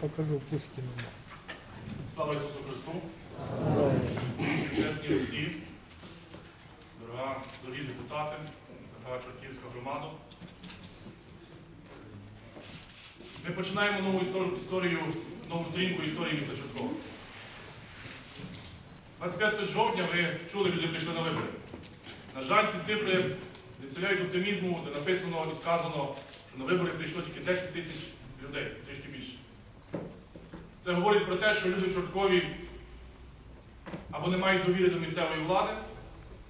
покажу Пушкіному. Слава Ісусу Христу! Чесні отці, дорогі депутати, дорога Чортківська громада. Ми починаємо нову історію нову сторінку історії міста Чорткова. 25 жовтня ви чули, люди прийшли на вибори. На жаль, ті цифри не вселяють оптимізму, де написано і сказано, що на вибори прийшло тільки 10 тисяч людей, трішки більше. Це говорить про те, що люди Чорткові або не мають довіри до місцевої влади,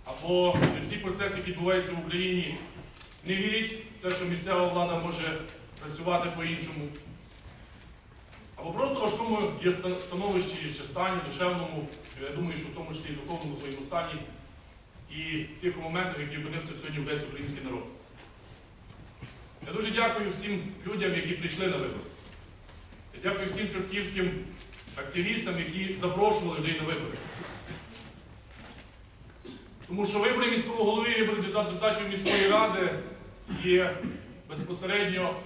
або всі процеси, які відбуваються в Україні, не вірять в те, що місцева влада може працювати по-іншому. Або просто в важкому є становищі чи стані, душевному, я думаю, що в тому числі і духовному своєму стані, і в тих моментах, які опинився сьогодні весь український народ. Я дуже дякую всім людям, які прийшли на вибори. Дякую всім чортківським активістам, які запрошували людей на вибори. Тому що вибори міського голови, вибори депутатів міської ради є безпосередньо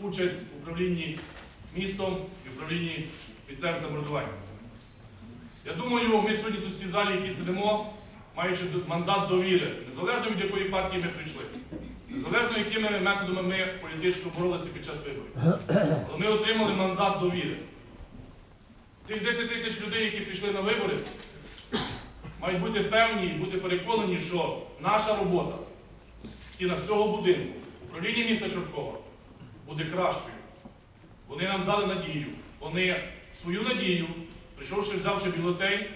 участь в управлінні містом і управлінні місцевим самоврядуванням. Я думаю, ми сьогодні тут всі залі, які сидимо, маючи мандат довіри, незалежно від якої партії ми прийшли, незалежно якими методами ми політично боролися під час виборів. Але ми отримали мандат довіри. Тих 10 тисяч людей, які прийшли на вибори, мають бути певні і бути переконані, що наша робота в стінах цього будинку, управління міста Чорткова, буде кращою. Вони нам дали надію. Вони свою надію, прийшовши, взявши бюлетень,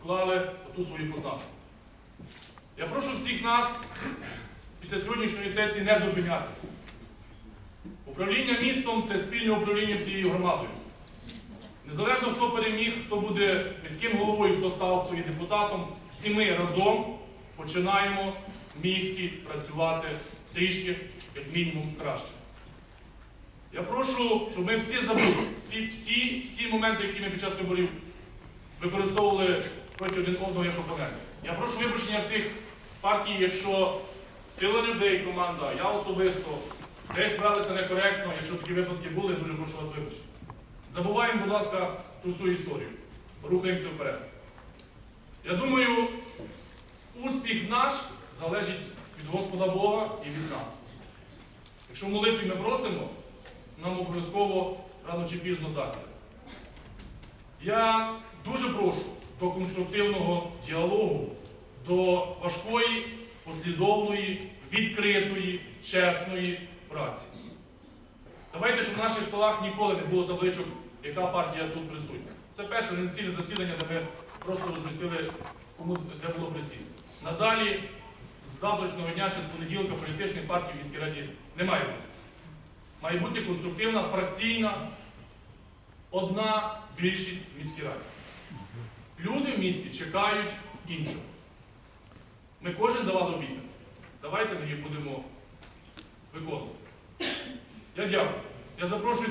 вклали оту свою позначку. Я прошу всіх нас після сьогоднішньої сесії не зупинятися. Управління містом це спільне управління всією громадою. Незалежно хто переміг, хто буде міським головою, хто став є депутатом, всі ми разом починаємо в місті працювати трішки, як мінімум, краще. Я прошу, щоб ми всі забули, всі, всі, всі моменти, які ми під час виборів використовували проти один одного як опонента. Я прошу вибачення тих партій, якщо сила людей, команда, я особисто десь бралися некоректно, якщо такі випадки були, дуже прошу вас вибачити. Забуваємо, будь ласка, ту всю історію. Рухаємося вперед. Я думаю, успіх наш залежить від Господа Бога і від нас. Якщо молитві ми просимо, нам обов'язково рано чи пізно дасться. Я дуже прошу до конструктивного діалогу, до важкої, послідовної, відкритої, чесної праці. Давайте, щоб на наших столах ніколи не було табличок, яка партія тут присутня. Це перше нецільне засідання, де ми просто розмістили, кому де було присісти. Надалі, з завтрашнього дня чи з понеділка політичних партій в міській раді не має бути. Має бути конструктивна, фракційна, одна більшість в міській раді. Люди в місті чекають іншого. Ми кожен давали обіцянки. Давайте ми її будемо виконувати. Я дякую. Я запрошую